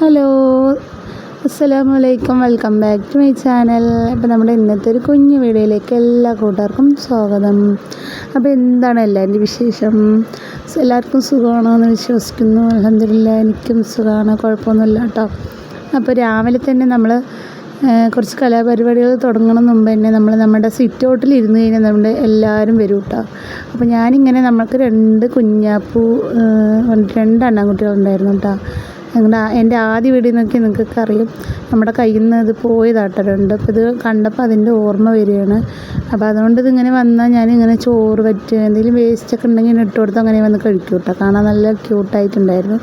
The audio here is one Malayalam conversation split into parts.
ഹലോ അസ്സാം വലൈക്കും welcome back to my channel. അപ്പോൾ നമ്മുടെ ഇന്നത്തെ ഒരു കുഞ്ഞു വീഡിയോയിലേക്ക് എല്ലാ കൂട്ടുകാർക്കും സ്വാഗതം. അപ്പോൾ എന്താണ് എല്ലാവരുടെ വിശേഷം? എല്ലാവർക്കും സുഖമാണോ എന്ന് വിശ്വസിക്കുന്നു. അലഹമില്ല എനിക്കും സുഖമാണ്. കുഴപ്പമൊന്നുമില്ല കേട്ടോ. അപ്പോൾ രാവിലെ തന്നെ നമ്മൾ കുറച്ച് കലാപരിപാടികൾ തുടങ്ങണം മുമ്പ് തന്നെ നമ്മൾ നമ്മുടെ സിറ്റ് ഔട്ടിൽ ഇരുന്ന് കഴിഞ്ഞാൽ നമ്മുടെ എല്ലാവരും വരും കേട്ടോ. അപ്പോൾ ഞാനിങ്ങനെ നമ്മൾക്ക് രണ്ട് കുഞ്ഞാപ്പൂ രണ്ട് അണ്ണാൻകുട്ടികളുണ്ടായിരുന്നു കേട്ടോ. ഞങ്ങളുടെ എന്റെ ആദ്യ വീഡിയോ നോക്കി നിങ്ങൾക്ക് അറിയും നമ്മുടെ കയ്യിൽ നിന്ന് ഇത് പോയി രണ്ട്. അപ്പോൾ ഇത് കണ്ടപ്പോൾ അതിന്റെ ഓർമ്മ വരികയാണ്. അപ്പോൾ അതുകൊണ്ട് ഇതിങ്ങനെ വന്നാൽ ഞാനിങ്ങനെ ചോറ് പറ്റുക എന്തെങ്കിലും വേസ്റ്റൊക്കെ ഉണ്ടെങ്കിൽ ഇങ്ങനെ ഇട്ട് കൊടുത്ത് അങ്ങനെ വന്ന് കഴിക്കും കേട്ടോ. കാണാൻ നല്ല ക്യൂട്ടായിട്ടുണ്ടായിരുന്നു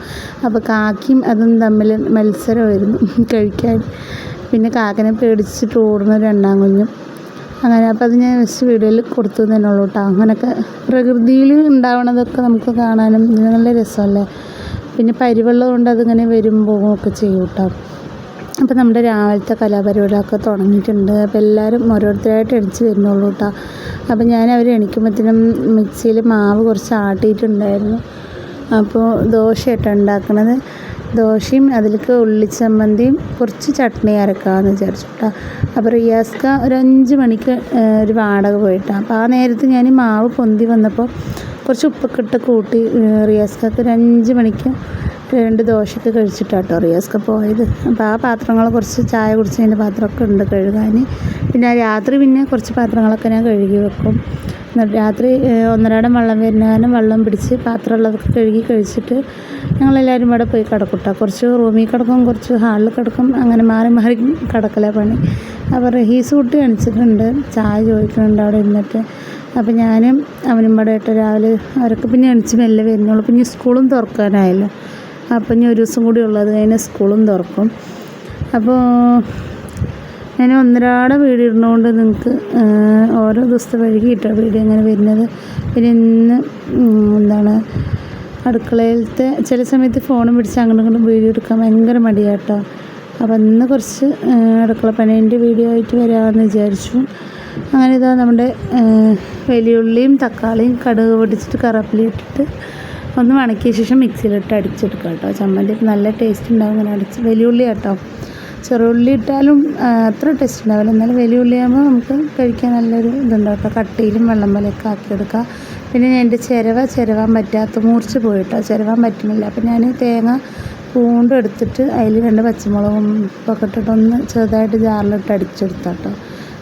അപ്പോൾ കാക്കിയും അതും തമ്മിൽ മത്സരമായിരുന്നു കഴിക്കാൻ. പിന്നെ കാക്കനെ പേടിച്ചിട്ട് ഓടുന്ന ഒരു എണ്ണാൻ കുഞ്ഞും. അങ്ങനെ അപ്പോൾ അത് ഞാൻ ജസ്റ്റ് വീഡിയോയിൽ കൊടുത്തു തന്നെ ഉള്ളൂ കേട്ടോ. അങ്ങനെയൊക്കെ പ്രകൃതിയിൽ ഉണ്ടാവണതൊക്കെ നമുക്ക് കാണാനും നല്ല രസമല്ലേ? പിന്നെ പരിവെള്ളം കൊണ്ട് അതിങ്ങനെ വരും പോകും ഒക്കെ ചെയ്യും കേട്ടോ അപ്പോൾ നമ്മുടെ രാവിലത്തെ കലാപരിപാടികളൊക്കെ തുടങ്ങിയിട്ടുണ്ട്. അപ്പോൾ എല്ലാവരും ഓരോരുത്തരായിട്ട് എണിച്ച് വരുന്നുള്ളൂ കേട്ടോ അപ്പോൾ ഞാൻ അവർ എണിക്കുമ്പോഴത്തേനും മിക്സിയിൽ മാവ് കുറച്ച് ആട്ടിയിട്ടുണ്ടായിരുന്നു. അപ്പോൾ ദോശയായിട്ടാണ് ഉണ്ടാക്കുന്നത് ദോശയും അതിലേക്ക് ഉള്ളിച്ചമ്മന്തിയും കുറച്ച് ചട്നി അരക്കാമെന്ന് വിചാരിച്ചു കേട്ടോ അപ്പോൾ റിയാസ്ക ഒരു അഞ്ച് മണിക്ക് ഒരു വാടക പോയിട്ടാണ് അപ്പോൾ ആ നേരത്ത് ഞാൻ മാവ് പൊന്തി വന്നപ്പോൾ കുറച്ച് ഉപ്പൊക്കെ ഇട്ട് കൂട്ടി റിയാസ്കൊരു അഞ്ച് മണിക്ക് രണ്ട് ദോശയൊക്കെ കഴിച്ചിട്ടാട്ടോ റിയാസ്ക്ക് പോയത്. അപ്പോൾ ആ പാത്രങ്ങൾ കുറച്ച് ചായ കുടിച്ചതിന്റെ പാത്രമൊക്കെ ഉണ്ട് കഴുകാൻ പിന്നെ രാത്രി പിന്നെ കുറച്ച് പാത്രങ്ങളൊക്കെ ഞാൻ കഴുകി വെക്കും. എന്നിട്ട് രാത്രി ഒന്നരാടം വെള്ളം വരുന്ന വെള്ളം പിടിച്ച് പാത്രമുള്ളതൊക്കെ കഴുകി കഴിച്ചിട്ട് ഞങ്ങളെല്ലാവരും ഇവിടെ പോയി കിടക്കൂട്ടോ. കുറച്ച് റൂമിൽ കിടക്കും കുറച്ച് ഹാളിൽ കിടക്കും അങ്ങനെ മാറി മാറി കിടക്കല പണി. അപ്പോൾ റഹീസ് കുട്ടി അണിച്ചിട്ടുണ്ട് ചായ ചോദിക്കുന്നുണ്ട് അവിടെ ഇരുന്നിട്ട്. അപ്പോൾ ഞാനും അവനും ഇവിടെ ഇട്ട് രാവിലെ അവരൊക്കെ പിന്നെ എണിച്ച് മെല്ലെ വരുന്നുള്ളൂ. പിന്നെ സ്കൂളും തുറക്കാനായല്ലോ. അപ്പം ഇനി ഒരു ദിവസം കൂടി ഉള്ളത് കഴിഞ്ഞ് സ്കൂളും തുറക്കും. അപ്പോൾ ഞാൻ ഒന്നരാടെ വീഡിയോ ഇടുന്നതുകൊണ്ട് നിങ്ങൾക്ക് ഓരോ ദിവസത്തെ വൈകിട്ടാണ് വീഡിയോ എങ്ങനെ വരുന്നത്. പിന്നെ ഇന്ന് എന്താണ് അടുക്കളയിലത്തെ ചില സമയത്ത് ഫോണും പിടിച്ച് അങ്ങോട്ടും ഇങ്ങോട്ടും വീഡിയോ എടുക്കാൻ ഭയങ്കര മടിയാട്ടോ. അപ്പോൾ ഇന്ന് കുറച്ച് അടുക്കള പനീന്റെ വീഡിയോ ആയിട്ട് വരാമെന്ന് വിചാരിച്ചു. അങ്ങനെ ഇതാ നമ്മുടെ വലിയുള്ളിയും തക്കാളിയും കടുക് പൊടിച്ചിട്ട് കറിവേപ്പില ഇട്ടിട്ട് ഒന്ന് വണക്കിയ ശേഷം മിക്സിയിലിട്ട് അടിച്ചെടുക്കുക കേട്ടോ. ചമ്മന്തി നല്ല ടേസ്റ്റ് ഉണ്ടാവും ഇങ്ങനെ അടിച്ച് വലിയുള്ളി കേട്ടോ. ചെറുള്ളി ഇട്ടാലും അത്ര ടേസ്റ്റ് ഉണ്ടാവില്ല. എന്നാലും വലിയുള്ളി ആകുമ്പോൾ നമുക്ക് കഴിക്കാൻ നല്ലൊരു ഇതുണ്ടാവും കേട്ടോ. കട്ടിയിലും വെള്ളം പോലെയൊക്കെ ആക്കിയെടുക്കുക പിന്നെ ഞാൻ എന്റെ ചിരവ ചിരവാൻ പറ്റാത്ത മൂർച്ച പോയിട്ടോ. ചിരവാൻ പറ്റുന്നില്ല. അപ്പം ഞാൻ തേങ്ങ പൂണ്ട് എടുത്തിട്ട് അതിൽ രണ്ട് പച്ചമുളകും ഒക്കെ ഇട്ടിട്ടൊന്ന് ചെറുതായിട്ട് ജാറിലിട്ട് അടിച്ചെടുത്താട്ടോ.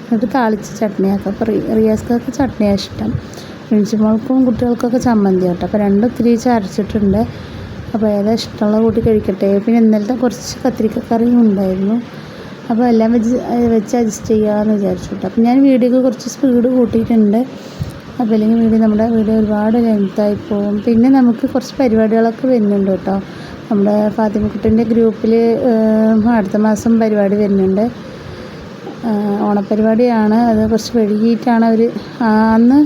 എന്നിട്ട് താളിച്ച് ചട്നിയാക്കാം. അപ്പോൾ റിയാസ്കാർക്ക് ചട്നിയാണ് ഇഷ്ടം. മിഞ്ചിമോൾക്കും കുട്ടികൾക്കൊക്കെ ചമ്മന്തി കേട്ടോ അപ്പോൾ രണ്ടും ഒത്തിരി ചരച്ചിട്ടുണ്ട് അപ്പോൾ ഏതാ ഇഷ്ടമുള്ള കൂട്ടി കഴിക്കട്ടെ. പിന്നെ ഇന്നലത്തെ കുറച്ച് കത്തിരിക്ക കറിയും ഉണ്ടായിരുന്നു. അപ്പോൾ എല്ലാം വെച്ച് വെച്ച് അഡ്ജസ്റ്റ് ചെയ്യാമെന്ന് വിചാരിച്ചു കേട്ടോ. അപ്പോൾ ഞാൻ വീഡിയോക്ക് കുറച്ച് സ്പീഡ് കൂട്ടിയിട്ടുണ്ട്. അപ്പോൾ അല്ലെങ്കിൽ വീഡിയോ നമ്മുടെ വീഡിയോ ഒരുപാട് ലെങ്തായി പോകും. പിന്നെ നമുക്ക് കുറച്ച് പരിപാടികളൊക്കെ വരുന്നുണ്ട് കേട്ടോ. നമ്മുടെ ഫാത്തിമക്കുട്ടിന്റെ ഗ്രൂപ്പിൽ അടുത്ത മാസം പരിപാടി വരുന്നുണ്ട്. ഓണപ്പരിപാടിയാണ്. അത് കുറച്ച് വൈകിട്ടാണ് അവർ അന്ന്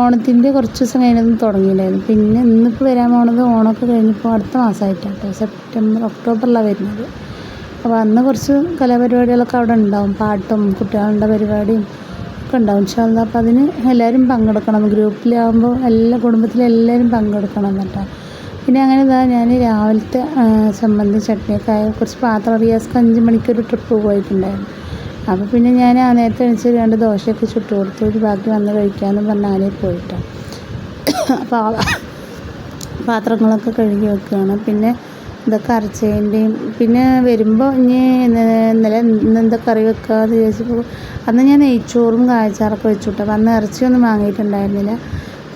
ഓണത്തിന്റെ കുറച്ച് ദിവസം കഴിഞ്ഞൊന്നും തുടങ്ങിയിട്ടുണ്ടായിരുന്നു പിന്നെ ഇന്നിപ്പോൾ വരാൻ പോണത് ഓണമൊക്കെ കഴിഞ്ഞപ്പോൾ അടുത്ത മാസമായിട്ടാണ് കേട്ടോ. സെപ്റ്റംബർ ഒക്ടോബറിലാണ് വരുന്നത്. അപ്പോൾ അന്ന് കുറച്ച് കലാപരിപാടികളൊക്കെ അവിടെ ഉണ്ടാവും. പാട്ടും കുട്ടികളുടെ പരിപാടിയും ഒക്കെ ഉണ്ടാവും പക്ഷേ എന്താ അപ്പോൾ അതിന് എല്ലാവരും പങ്കെടുക്കണം. ഗ്രൂപ്പിലാകുമ്പോൾ എല്ലാ കുടുംബത്തിലും എല്ലാവരും പങ്കെടുക്കണം കേട്ടോ പിന്നെ അങ്ങനെ ഇതാ ഞാൻ രാവിലത്തെ സംബന്ധിച്ച് ആയ കുറച്ച് പാത്രം റിയാസ്ക്ക് അഞ്ച് മണിക്കൊരു ട്രിപ്പ് പോയിട്ടുണ്ടായിരുന്നു. അപ്പോൾ പിന്നെ ഞാൻ ആ നേരത്തെ എണിച്ച് രണ്ട് ദോശയൊക്കെ ചുട്ട് കൊടുത്തു ഒരു ബാക്കി വന്ന് കഴിക്കാമെന്ന് പറഞ്ഞ ആനേ പോയിട്ടാണ് അപ്പോൾ പാത്രങ്ങളൊക്കെ കഴുകി വെക്കുകയാണ്. പിന്നെ ഇതൊക്കെ അരച്ചതിന്റെയും പിന്നെ വരുമ്പോൾ ഇനി ഇന്നലെ ഇന്ന് എന്താ കറി വെക്കാമെന്ന് ചോദിച്ചപ്പോൾ അന്ന് ഞാൻ നെയ്ച്ചോറും കായച്ചാറൊക്കെ വെച്ചുവിട്ടു അപ്പോൾ അന്ന് ഇറച്ചിയൊന്നും വാങ്ങിയിട്ടുണ്ടായിരുന്നില്ല.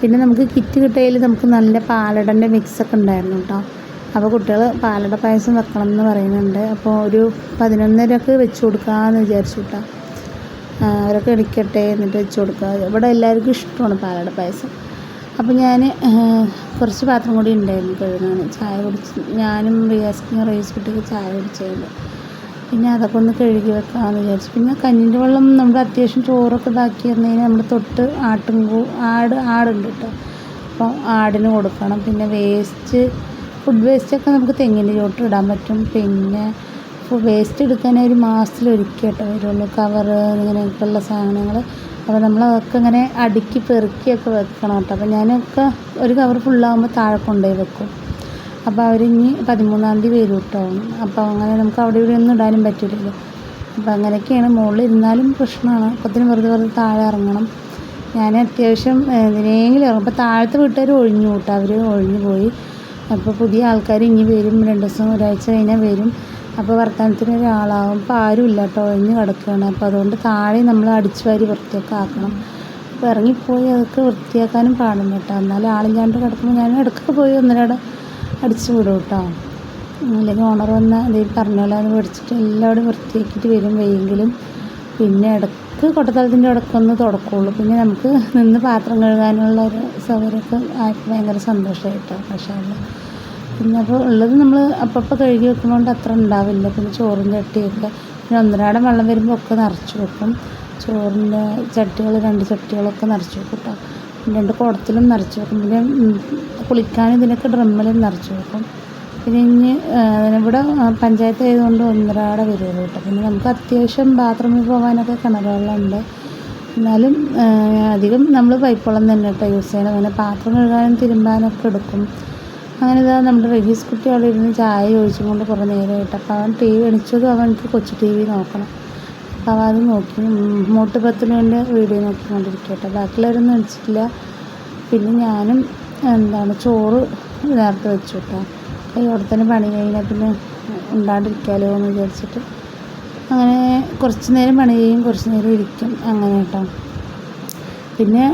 പിന്നെ നമുക്ക് കിറ്റ് കിട്ടിയതിൽ നമുക്ക് നല്ല പാലടന്റെ മിക്സൊക്കെ ഉണ്ടായിരുന്നു കേട്ടോ അപ്പോൾ കുട്ടികൾ പാലട പായസം വെക്കണം എന്ന് പറയുന്നുണ്ട്. അപ്പോൾ ഒരു പതിനൊന്നരക്ക് വെച്ച് കൊടുക്കാമെന്ന് വിചാരിച്ചു കേട്ടോ അവരൊക്കെ എണിക്കട്ടെ എന്നിട്ട് വെച്ച് കൊടുക്കുക ഇവിടെ എല്ലാവർക്കും ഇഷ്ടമാണ് പാലട പായസം. അപ്പോൾ ഞാൻ കുറച്ച് പാത്രം കൂടി ഉണ്ടായിരുന്നു കഴുകാൻ ചായ കുടിച്ച് ഞാനും റിയാസ്ക്കും റൈസ് കുട്ടിക്ക് ചായ കുടിച്ചതുണ്ട് പിന്നെ അതൊക്കെ ഒന്ന് കഴുകി വെക്കാമെന്ന് വിചാരിച്ചു. പിന്നെ കഞ്ഞിന്റെ വെള്ളം നമ്മുടെ അത്യാവശ്യം ചോറൊക്കെ ഇതാക്കി വന്നതിന് നമ്മൾ തൊട്ട് ആട്ടും ആട് ആടുണ്ട് കേട്ടോ അപ്പോൾ ആടിന് കൊടുക്കണം. പിന്നെ വേസ്റ്റ് ഫുഡ് വേസ്റ്റൊക്കെ നമുക്ക് തെങ്ങിന്റെ ഇടാൻ പറ്റും. പിന്നെ വേസ്റ്റ് എടുക്കാൻ ഒരു മാസത്തിലൊരിക്കൽ കേട്ടോ വരുള്ളൂ. കവറ് ഇങ്ങനെയൊക്കെയുള്ള സാധനങ്ങൾ അപ്പോൾ നമ്മൾ അതൊക്കെ ഇങ്ങനെ അടുക്കി പെറുക്കിയൊക്കെ വെക്കണം കേട്ടോ. അപ്പോൾ ഞാനൊക്കെ ഒരു കവർ ഫുള്ളാകുമ്പോൾ താഴെ കൊണ്ടുപോയി വെക്കും. അപ്പോൾ അവരിനി പതിമൂന്നാം തീയതി വരും കേട്ടോ അപ്പോൾ അങ്ങനെ നമുക്ക് അവിടെ ഇവിടെ ഒന്നും ഇടാനും പറ്റില്ലല്ലോ അപ്പോൾ അങ്ങനെയൊക്കെയാണ്. മുകളിൽ ഇരുന്നാലും പ്രശ്നമാണ്. അപ്പത്തിന് വെറുതെ വെറുതെ താഴെ ഇറങ്ങണം. ഞാൻ അത്യാവശ്യം എന്തിനെങ്കിലും ഇറങ്ങും. അപ്പോൾ താഴത്തെ വീട്ടുകാർ ഒഴിഞ്ഞു കൂട്ടോ അവർ ഒഴിഞ്ഞു പോയി. അപ്പോൾ പുതിയ ആൾക്കാർ ഇനി വരും രണ്ട് ദിവസം ഒരാഴ്ച കഴിഞ്ഞാൽ വരും. അപ്പോൾ വർത്തമാനത്തിന് ഒരാളാവും. അപ്പോൾ ആരും ഇല്ല കേട്ടോ ഒഴിഞ്ഞ് കിടക്കുകയാണ് അപ്പോൾ അതുകൊണ്ട് താഴെ നമ്മൾ അടിച്ചു വാരി വൃത്തിയൊക്കെ ആക്കണം. അപ്പോൾ ഇറങ്ങിപ്പോയി അതൊക്കെ വൃത്തിയാക്കാനും പാടില്ല കേട്ടോ എന്നാലും ആളില്ലാണ്ട് കിടക്കുമ്പോൾ ഞാൻ ഇടയ്ക്കൊക്കെ പോയി ഒന്നരാടെ അടിച്ചു വിടും കേട്ടോ അല്ലെങ്കിൽ ഓണർ വന്ന എന്തെങ്കിലും പറഞ്ഞോളാം അത് മേടിച്ചിട്ട് എല്ലാവരും വൃത്തിയാക്കിയിട്ട് വരും വേങ്കിലും പിന്നെ ഇടയ്ക്ക് കൊട്ടത്തലത്തിന്റെ ഇടയ്ക്കൊന്ന് തുടക്കുള്ളൂ പിന്നെ നമുക്ക് നിന്ന് പാത്രം കഴുകാനുള്ള ഒരു സൗകര്യമൊക്കെ ആയപ്പോൾ ഭയങ്കര സന്തോഷമായിട്ടോ പക്ഷേ പിന്നെ അപ്പോൾ ഉള്ളത് നമ്മൾ അപ്പപ്പോൾ കഴുകി വെക്കുന്നതുകൊണ്ട് അത്ര ഉണ്ടാവില്ല. പിന്നെ ചോറും ചട്ടിയൊക്കെ പിന്നെ ഒന്നരാടം വെള്ളം വരുമ്പോൾ ഒക്കെ നിറച്ച് വെക്കും. ചോറിന്റെ ചട്ടികൾ രണ്ട് ചട്ടികളൊക്കെ നിറച്ച് വെക്കും കേട്ടോ രണ്ട് കുടത്തിലും നിറച്ച് വെക്കും. പിന്നെ കുളിക്കാൻ ഇതിനൊക്കെ ഡ്രമ്മിലും നിറച്ച് വെക്കും. പിന്നെ ഇനി ഇവിടെ പഞ്ചായത്ത് ആയതുകൊണ്ട് ഒന്നരാടെ വരുള്ളൂ കേട്ടോ. പിന്നെ നമുക്ക് അത്യാവശ്യം ബാത്റൂമിൽ പോകാനൊക്കെ കിണർ വെള്ളമുണ്ട് എന്നാലും അധികം നമ്മൾ പൈപ്പ് വെള്ളം തന്നെ കേട്ടോ യൂസ് ചെയ്യണം പിന്നെ പാത്രം കഴുകാനും തിരുമ്പാനൊക്കെ എടുക്കും. അങ്ങനെ ഇതാ നമ്മുടെ റഹീസ് കുട്ടി അവിടെ ഇരുന്ന് ചായ ചോദിച്ചും കൊണ്ട് കുറേ നേരമായിട്ട് അപ്പോൾ അവൻ ടി വി എണിച്ചതും അവനക്ക് കൊച്ചു ടി വി നോക്കണം. അപ്പോൾ അവൻ അത് നോക്കി. മൂട്ട് മോട്ട് പത്തുനുവിന്റെ വീഡിയോ നോക്കിക്കൊണ്ടിരിക്കുക കേട്ടോ. ബാക്കിയുള്ളവരൊന്നും എണിച്ചിട്ടില്ല. പിന്നെ ഞാനും എന്താണ് ചോറ് നേരത്തെ വെച്ചു കേട്ടോ. കൈയോടെ തന്നെ പണി കഴിഞ്ഞാൽ പിന്നെ ഉണ്ടാണ്ടിരിക്കാമല്ലോ എന്ന് വിചാരിച്ചിട്ട് അങ്ങനെ കുറച്ച് നേരം പണി ചെയ്യും കുറച്ച് നേരം ഇരിക്കും അങ്ങനെ കേട്ടോ. പിന്നെ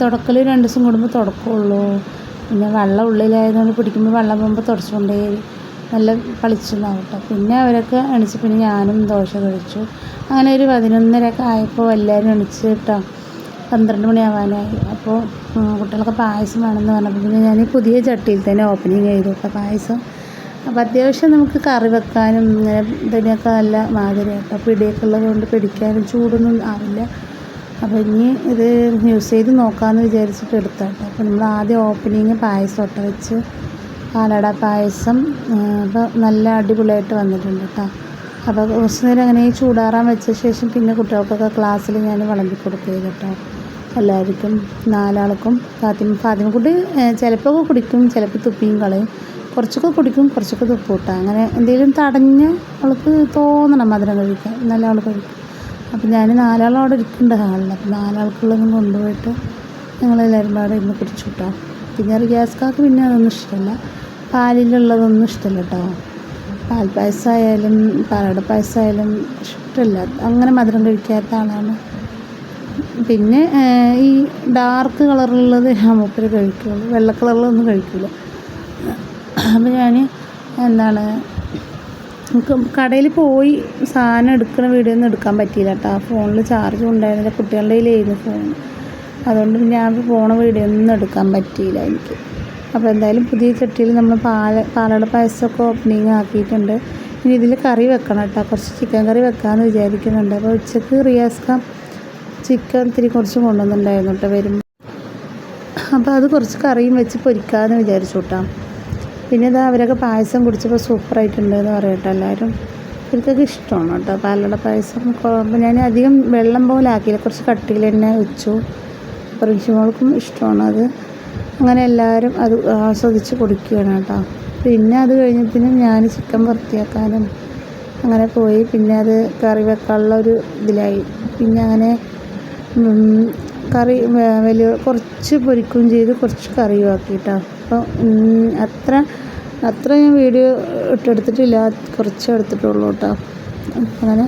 തുടക്കൽ രണ്ട് ദിവസം കൂടുമ്പോൾ തുടക്കമുള്ളൂ. പിന്നെ വെള്ളം ഉള്ളിലായതുകൊണ്ട് പിടിക്കുമ്പോൾ വെള്ളം പോകുമ്പോൾ തുടച്ചുകൊണ്ടേ നല്ല കളിച്ചുണ്ടാവും കേട്ടോ പിന്നെ അവരൊക്കെ എണിച്ച് പിന്നെ ഞാനും ദോശ കഴിച്ചു. അങ്ങനെ ഒരു പതിനൊന്നരയൊക്കെ ആയപ്പോൾ എല്ലാവരും എണിച്ച് കേട്ടോ. പന്ത്രണ്ട് മണിയാവാനായി. അപ്പോൾ കുട്ടികൾക്ക് പായസം വേണമെന്ന് പറഞ്ഞപ്പോൾ പിന്നെ ഞാൻ പുതിയ ചട്ടിയിൽ തന്നെ ഓപ്പണിങ് ചെയ്തു. കേട്ടോ പായസം അപ്പോൾ അത്യാവശ്യം നമുക്ക് കറി വെക്കാനും ഇങ്ങനെ ഇതിനൊക്കെ നല്ല മാതിരി കേട്ടോ പിടിയൊക്കെ ഉള്ളത് കൊണ്ട് പിടിക്കാനും ചൂടൊന്നും ആവില്ല. അപ്പോൾ ഇനി ഇത് യൂസ് ചെയ്ത് നോക്കാമെന്ന് വിചാരിച്ചിട്ട് എടുത്തോട്ടെ അപ്പോൾ നമ്മൾ ആദ്യം ഓപ്പണിങ് പായസം ഒട്ട വെച്ച് പാലട പായസം അപ്പോൾ നല്ല അടിപൊളിയായിട്ട് വന്നിട്ടുണ്ട് കേട്ടോ. അപ്പോൾ കുറച്ച് നേരം അങ്ങനെ ചൂടാറാൻ വെച്ച ശേഷം പിന്നെ കുട്ടികൾക്കൊക്കെ ക്ലാസ്സിൽ ഞാൻ വിളമ്പി കൊടുക്കുകയും കേട്ടോ. എല്ലാവർക്കും നാലാൾക്കും ഫാത്തിമ ഫാത്തിമക്കുട്ടി ചിലപ്പോൾ കുടിക്കും ചിലപ്പോൾ തുപ്പിയും കളയും. കുറച്ചൊക്കെ കുടിക്കും കുറച്ചൊക്കെ തുപ്പും കേട്ടോ അങ്ങനെ എന്തെങ്കിലും തടഞ്ഞ് അവൾക്ക് തോന്നണം മധുരം കഴിക്കാൻ. നല്ല അവൾ കഴിക്കും. അപ്പം ഞാൻ നാലാളും അവിടെ ഇരിക്കുന്നുണ്ട് ഹാളിൽ. അപ്പം നാലാൾക്കുള്ളതും കൊണ്ടുപോയിട്ട് ഞങ്ങളെല്ലാവരും അവിടെ ഇരുന്ന് കുടിച്ചു കേട്ടോ പിന്നെ റിയാസ്കാക്ക് പിന്നെ അതൊന്നും ഇഷ്ടമല്ല പാലിലുള്ളതൊന്നും ഇഷ്ടമല്ല കേട്ടോ പാൽ പായസമായാലും പാലട പായസമായാലും ഇഷ്ടമല്ല അങ്ങനെ മധുരം കഴിക്കാത്ത ആളാണ് പിന്നെ ഈ ഡാർക്ക് കളറിലുള്ളത് ഞാൻ മൂപ്പര് കഴിക്കുള്ളൂ. വെള്ള കളറിലൊന്നും കഴിക്കില്ല അപ്പോൾ ഞാൻ എന്താണ് നമുക്ക് കടയിൽ പോയി സാധനം എടുക്കുന്ന വീഡിയോ ഒന്നും എടുക്കാൻ പറ്റിയില്ല കേട്ടോ. ഫോണിൽ ചാർജ് ഉണ്ടായിരുന്നില്ല. കുട്ടികളുടെ കയ്യിലായിരുന്നു ഫോൺ അതുകൊണ്ട് ഞാൻ പോണ വീഡിയോ ഒന്നും എടുക്കാൻ പറ്റിയില്ല എനിക്ക്. അപ്പോൾ എന്തായാലും പുതിയ ചട്ടിയിൽ നമ്മൾ പാല പാലട പായസമൊക്കെ ഓപ്പണിങ് ആക്കിയിട്ടുണ്ട്. ഇനി ഇതിൽ കറി വെക്കണം കേട്ടോ. കുറച്ച് ചിക്കൻ കറി വെക്കാമെന്ന് വിചാരിക്കുന്നുണ്ട്. അപ്പോൾ ഉച്ചയ്ക്ക് റിയാസ്ക ചിക്കൻ ഇത്തിരി കുറച്ച് കൊണ്ടുവന്നിട്ടുണ്ടായിരുന്നു കേട്ടോ വരുമ്പോൾ അപ്പോൾ അത് കുറച്ച് കറിയും വെച്ച് പൊരിക്കാമെന്ന് വിചാരിച്ചു കേട്ടോ. പിന്നെ ഇതാ അവരൊക്കെ പായസം കുടിച്ചപ്പോൾ സൂപ്പറായിട്ടുണ്ട് എന്ന് പറയട്ടെ എല്ലാവരും ഇവർക്കൊക്കെ ഇഷ്ടമാണ് കേട്ടോ പാലട പായസം. കുഴപ്പം ഞാൻ അധികം വെള്ളം പോലെ ആക്കിയില്ല. കുറച്ച് കട്ടിയിൽ തന്നെ വെച്ചു. റിൻഷിമോൾക്കും ഇഷ്ടമാണ് അത്. അങ്ങനെ എല്ലാവരും അത് ആസ്വദിച്ച് കുടിക്കുകയാണ് കേട്ടോ. പിന്നെ അത് കഴിഞ്ഞപ്പോഴും ഞാൻ ചിക്കൻ വൃത്തിയാക്കാനും അങ്ങനെ പോയി. പിന്നെ അത് കറി വെക്കാനുള്ള ഒരു ഇതിലായി. പിന്നെ അങ്ങനെ കറി വലിയ കുറച്ച് പൊരിക്കുകയും ചെയ്ത് കുറച്ച് കറിയും ആക്കിയിട്ടാണ് അപ്പോൾ അത്ര അത്ര ഞാൻ വീഡിയോ ഇട്ടെടുത്തിട്ടില്ല കുറച്ച് എടുത്തിട്ടുള്ളൂ കേട്ടോ. അങ്ങനെ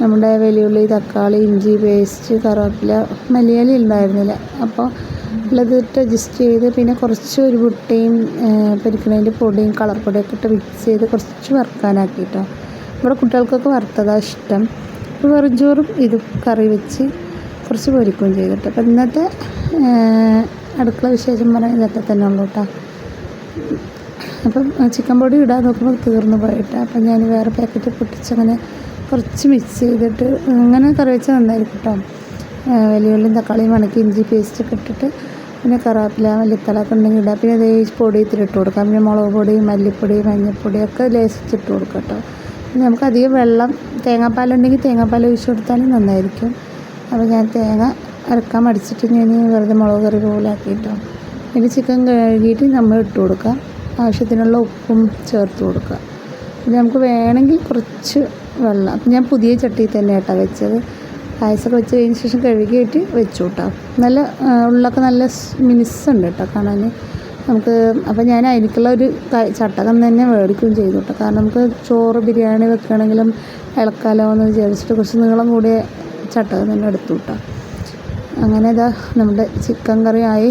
നമ്മുടെ വെല്ലുള്ളി തക്കാളി ഇഞ്ചി പേസ്റ്റ് കറിവേപ്പില മലയാളി ഉണ്ടായിരുന്നില്ല. അപ്പോൾ ഉള്ളതിട്ട് അഡ്ജസ്റ്റ് ചെയ്ത് പിന്നെ കുറച്ച് ഒരു മുട്ടയും പരിക്കണേന്റെ പൊടിയും കളർ പൊടിയൊക്കെ ഇട്ട് മിക്സ് ചെയ്ത് കുറച്ച് വറുക്കാനാക്കിയിട്ടോ. നമ്മുടെ കുട്ടികൾക്കൊക്കെ വറുത്തതാണ് ഇഷ്ടം. വെറും ചോറും ഇത് കറി വെച്ച് കുറച്ച് പൊരിക്കുകയും കേട്ടോ അപ്പോൾ ഇന്നത്തെ അടുക്കള വിശേഷം പറയാൻ ഇതൊക്കെ തന്നെ ഉള്ളൂ കേട്ടോ. അപ്പം ചിക്കൻ പൊടി ഇടാൻ നോക്കുമ്പോൾ തീർന്നു പോയിട്ട് അപ്പം ഞാൻ വേറെ പാക്കറ്റ് പൊട്ടിച്ചങ്ങനെ കുറച്ച് മിക്സ് ചെയ്തിട്ട് അങ്ങനെ കറി വെച്ചാൽ നന്നായിരിക്കും കേട്ടോ. വലിയ ഉള്ളിയും തക്കാളിയും ഉണക്കി ഇഞ്ചി പേസ്റ്റ് ഒക്കെ ഇട്ടിട്ട് പിന്നെ കറാപ്പില മല്ലിത്തലൊക്കെ ഉണ്ടെങ്കിൽ ഇടാം. പിന്നെ അതേ പൊടി ഇത്തിരി ഇട്ട് കൊടുക്കാം. പിന്നെ മുളക് പൊടി മല്ലിപ്പൊടി മഞ്ഞൾപ്പൊടി ഒക്കെ ലേസിച്ച് ഇട്ട് കൊടുക്കാം കേട്ടോ. നമുക്ക് അധികം വെള്ളം തേങ്ങാപ്പാലുണ്ടെങ്കിൽ തേങ്ങാപ്പാൽ ഒഴിച്ച് കൊടുത്താലും നന്നായിരിക്കും. അപ്പോൾ ഞാൻ തേങ്ങ അരക്കാൻ മടിച്ചിട്ട് ഞാൻ വെറുതെ മുളക് കറി റോലാക്കിയിട്ടോ പിന്നെ ചിക്കൻ കഴുകിയിട്ട് നമ്മൾ ഇട്ട് കൊടുക്കുക. ആവശ്യത്തിനുള്ള ഉപ്പും ചേർത്ത് കൊടുക്കുക. പിന്നെ നമുക്ക് വേണമെങ്കിൽ കുറച്ച് വെള്ളം. അപ്പം ഞാൻ പുതിയ ചട്ടിയിൽ തന്നെ കേട്ടോ വെച്ചത്. പായസമൊക്കെ വെച്ച് കഴിഞ്ഞ ശേഷം കഴുകിയിട്ട് വെച്ചു കേട്ടോ. നല്ല ഉള്ളൊക്കെ നല്ല മിനിസ് ഉണ്ട് കേട്ടോ കാണാൻ. നമുക്ക് അപ്പോൾ ഞാൻ അതിലേക്കുള്ള ഒരു ചട്ടകം തന്നെ മേടിക്കുകയും ചെയ്തു കേട്ടോ. കാരണം നമുക്ക് ചോറ് ബിരിയാണി വെക്കണമെങ്കിലും ഇളക്കാലോ എന്ന് വിചാരിച്ചിട്ട് കുറച്ച് നീളം കൂടിയ ചട്ടകം തന്നെ എടുത്തു കേട്ടോ. അങ്ങനെ ഇതാ നമ്മുടെ ചിക്കൻ കറിയായി.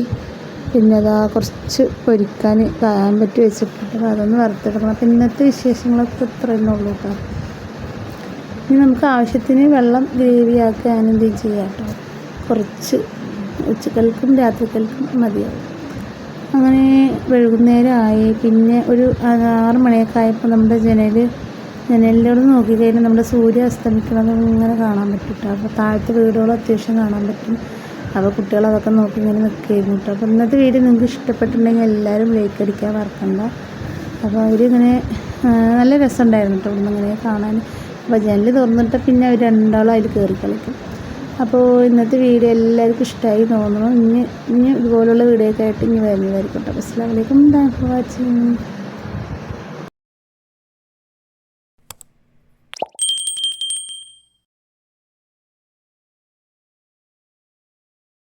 പിന്നെ ഇതാ കുറച്ച് പൊരിക്കാൻ കായാൻ പറ്റി വെച്ചിട്ടുണ്ട്. അതൊന്ന് വറുത്തെടുക്കണം അപ്പം ഇന്നത്തെ വിശേഷങ്ങളൊക്കെ ഇത്ര തന്നെ ഉള്ളൂ കേട്ടോ. ഇനി നമുക്ക് ആവശ്യത്തിന് വെള്ളം ഗ്രേവി ആക്കുക എന്തെങ്കിലും ചെയ്യാം കേട്ടോ. കുറച്ച് ഉച്ചക്കൽക്കും രാത്രിക്കൽക്കും മതിയാവും. അങ്ങനെ വൈകുന്നേരമായി പിന്നെ ഒരു ആറ് മണിയൊക്കെ ആയപ്പോൾ നമ്മുടെ ജനൽ ജനലിലൂടെ നോക്കിക്കഴിഞ്ഞാൽ നമ്മുടെ സൂര്യ അസ്തമിക്കുന്നത് ഇങ്ങനെ കാണാൻ പറ്റും കേട്ടോ അപ്പോൾ താഴത്തെ വീടുകൾ അത്യാവശ്യം കാണാൻ പറ്റും. അപ്പോൾ കുട്ടികൾ അതൊക്കെ നോക്കി ഇങ്ങനെ നിൽക്കുകയായിരുന്നു കേട്ടോ അപ്പോൾ ഇന്നത്തെ വീഡിയോ നിങ്ങൾക്ക് ഇഷ്ടപ്പെട്ടിട്ടുണ്ടെങ്കിൽ എല്ലാവരും ലൈക്ക് അടിക്കാൻ മറക്കണ്ട. അപ്പോൾ അവരിങ്ങനെ നല്ല രസമുണ്ടായിരുന്നു കേട്ടോ ഇങ്ങനെ കാണാൻ. അപ്പോൾ ജനൽ തുറന്നിട്ട് പിന്നെ അവർ രണ്ടാളും അതിൽ കയറി കളിക്കും. അപ്പോൾ ഇന്നത്തെ വീഡിയോ എല്ലാവർക്കും ഇഷ്ടമായി തോന്നുന്നു ഇനി ഇനി ഇതുപോലുള്ള വീഡിയോ ഒക്കെ ആയിട്ട് ഇനി വരുന്നതായിരിക്കും കേട്ടോ അസ്സാം വലൈക്കും താങ്ക് ഫോർ വാച്ചിങ്